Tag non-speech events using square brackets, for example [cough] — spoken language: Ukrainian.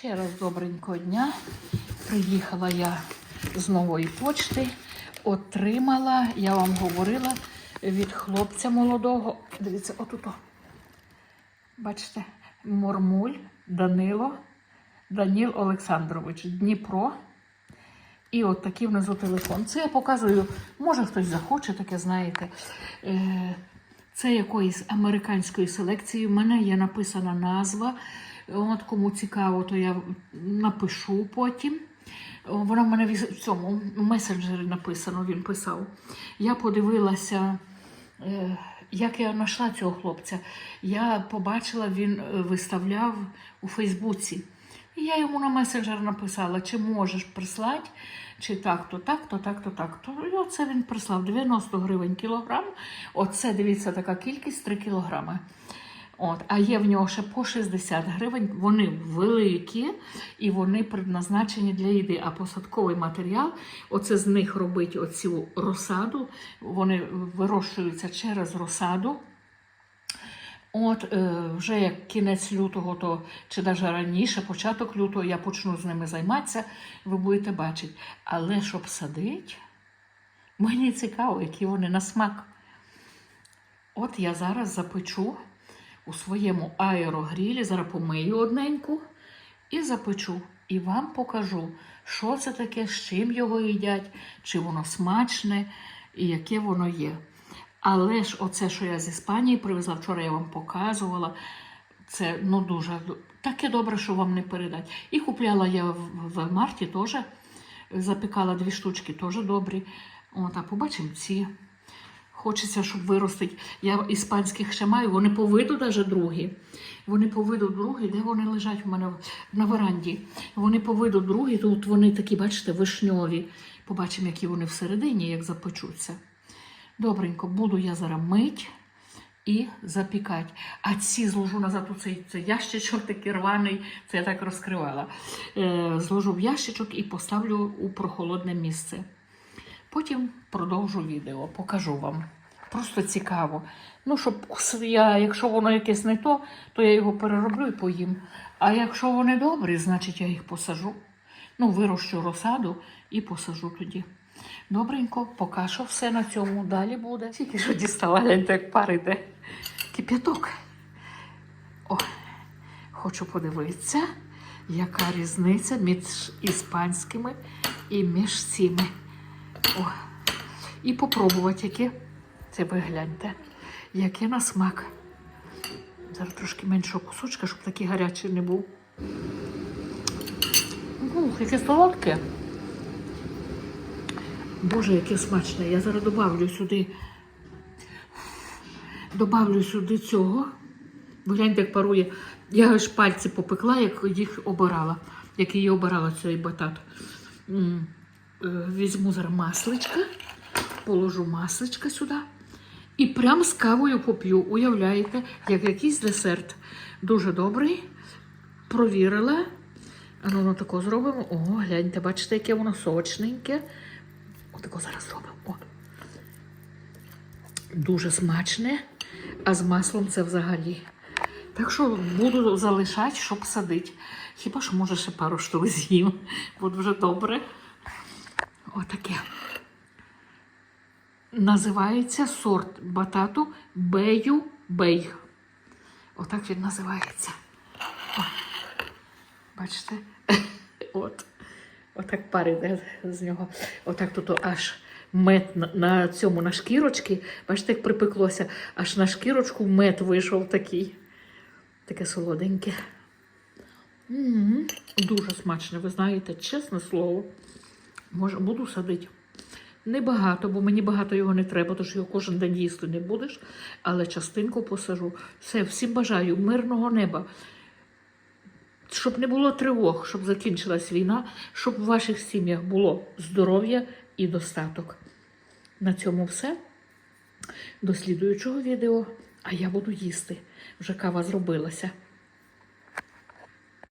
Ще раз добренького дня. Приїхала я з нової почти, отримала, я вам говорила, від хлопця молодого. Дивіться, отут. о. Бачите, Мормуль Данило, Даніл Олександрович, Дніпро. І от такий внизу телефон. Це я показую, може хтось захоче, таке знаєте. Е, Це якоїсь американської селекції. У мене є написана назва. От кому цікаво, то я напишу потім. Вона в мене в цьому месенджері написано, він писав. Я подивилася, е, як я знайшла цього хлопця. Я побачила, він е, виставляв у Фейсбуці. І я йому на месенджер написала, чи можеш прислати, чи так-то, так-то, так-то, так-то. І оце він прислав 90 гривень кілограм. Оце, дивіться, така кількість 3 кілограми. От, а є в нього ще по 60 гривень. Вони великі і вони предназначені для їди. А посадковий матеріал, оце з них робить оцю розсаду. Вони вирощуються через розсаду. От е, вже як кінець лютого, то чи навіть раніше, початок лютого, я почну з ними займатися, ви будете бачити. Але щоб садити, мені цікаво, які вони на смак. От я зараз запечу у своєму аерогрілі, зараз помию одненьку і запечу. І вам покажу, що це таке, з чим його їдять, чи воно смачне і яке воно є. Але ж оце, що я з Іспанії привезла, вчора я вам показувала, це ну дуже таке добре, що вам не передать. І купляла я в Велмарті теж, запікала дві штучки, теж добрі. От, а побачимо ці. Хочеться, щоб виростить. Я іспанських ще маю, вони по виду навіть другі. Вони по виду другі, де вони лежать у мене на веранді. Вони по виду другі, тут вони такі, бачите, вишньові. Побачимо, які вони всередині, як запечуться. Добренько, буду я зараз мить і запікати. А ці зложу назад у цей, цей ящичок такий рваний, це я так розкривала. Е, зложу в ящичок і поставлю у прохолодне місце. Потім продовжу відео, покажу вам. Просто цікаво. Ну, щоб я, якщо воно якесь не то, то я його перероблю і поїм. А якщо вони добрі, значить я їх посажу. Ну, вирощу розсаду і посажу тоді. Добренько, поки що все на цьому далі буде. Тільки що дістала, гляньте, як пар йде. Кип'яток. О, хочу подивитися, яка різниця між іспанськими і між цими. О, і попробувати, яке. Це ви гляньте, яке на смак. Зараз трошки меншого кусочка, щоб такий гарячий не був. Ух, яке солодке. Боже, яке смачне. Я зараз добавлю сюди. Добавлю сюди цього. Гляньте, як парує. Я аж пальці попекла, як їх обирала, як її обирала цей батат. Е, Візьму зараз масличка, положу масличка сюди. І прям з кавою поп'ю. Уявляєте, як якийсь десерт. Дуже добрий. Провірила. Ну, ну тако зробимо. О, гляньте, бачите, яке воно сочненьке. Отако зараз зробимо. О. Дуже смачне, а з маслом це взагалі. Так що буду залишати, щоб садити. Хіба що, може, ще пару штук з'їм. Буде вже добре. Отаке. Називається сорт батату Бею Бей. Отак він називається. О. Бачите? [laughs] От. Отак пар іде з нього. Отак тут аж мед на, на цьому на шкірочки. Бачите, як припеклося, аж на шкірочку мед вийшов такий. Таке солоденьке. М-м-м, Дуже смачне, ви знаєте, чесне слово. Може, буду садити. Небагато, бо мені багато його не треба, тож його кожен день їсти не будеш, але частинку посажу. Все, всім бажаю мирного неба. Щоб не було тривог, щоб закінчилась війна, щоб в ваших сім'ях було здоров'я і достаток. На цьому все. До слідуючого відео, а я буду їсти. Вже кава зробилася.